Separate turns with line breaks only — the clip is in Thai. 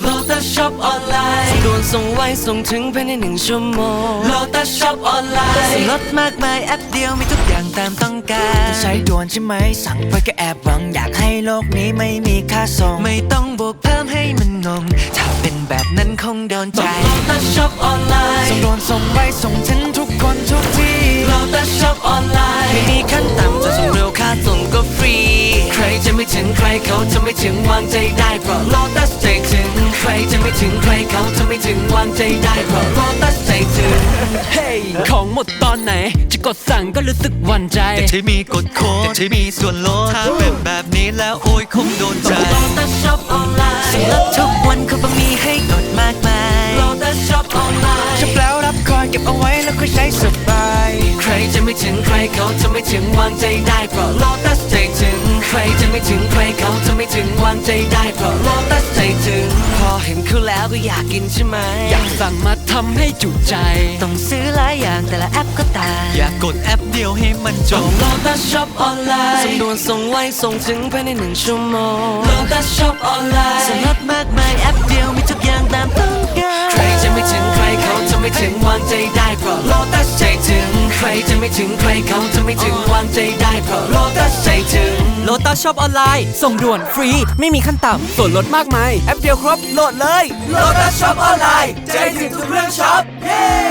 Lotus Shop ออนไลน์ด่วนส่งไวส่งถึงภายในหนึ่งชั่วโมง Lotus Shop ออนไลน์ลดมากมายแอปเดียวมีทุกอย่างตามต้องการ
ใช้ด่วนใช่ไหมสั่งไปก็แอบหวังอยากให้โลกนี้ไม่มีค่าส่ง
ไม่ต้องบวกเพิ่มให้มันงง
ถ้าเป็นแบบนั้นคงโดนใจ
Lotus Shop ออนไลน์
ส่งด่วนส่งไวส่งถึงทุกคนทุกที่
Lotus Shop ออนไลน์ไม่มีขั้นต่ำจะส่งเร็วค่าส่งก็ฟรี ใครจะไม่ถึงใครเขาจะไม่ถึงวางใจได้เพราะ Lotus ใจถึงใครจะไม่ ถึงใครเขาจะไม่ถึงวางใจได้เพราะ Lotus ใจถึง
เฮ้ยของหมดตอนไหน จะกดสั่งก็รู้สึกหวั่นใจ
แต่ที่มีกดโค้ดแต่ที่มีส่วนลดถ้าเป็นแบบนี้แล้วโอ้ยคงโดนใจ
Lotus Shop ออนไลน์
ส่งรับทุกวันเขาก็มีให้กดมากมาย
Lotus Shop ออนไลน์
ชอบแล้วรับคอยเก็บเอาไว้แล้วค่อยใช้สบาย
ใครจะไม่ถึงใครเขาจะไม่ถึงวางใจได้เพราะ Lotus ใจถึง ใครจะไม่ถึงใครเขาจะไม่ถึงวางใจได้เพราะ Lotus ใจ ก็อยากกินใช่ไหม
อยากสั่งมาทำให้จุใจ
ต้องซื้อหลายอย่างแต่ละแอปก็ต่าง
อยากกดแอปเดียวให้มันจบ
Lotus Shop ออนไลน์ส่งด่วนส่งไวส่งถึงภายในหนึ่งชั่วโมง Lotus Shop ออนไลน์ส่งลดมากมายแอปเดียวมีทุกอย่างตามต้องการ ใครจะไม่ถึงใครเขาจะไม่ถึงวางใจได้เพราะ Lotus ใจถึงใครจะไม่ถึงใครเขาจะไม่ถึงวางใจได้เพราะ Lotus ใจถึง
โลตัสช็อปออนไลน์ ส่งด่วนฟรี ไม่มีขั้นต่ำส่วนลดมากมาย แอปเดียวครบโหลดเลย
Lotus Shop ออนไลน์ใจถึงทุกเรื่องช็อปเย้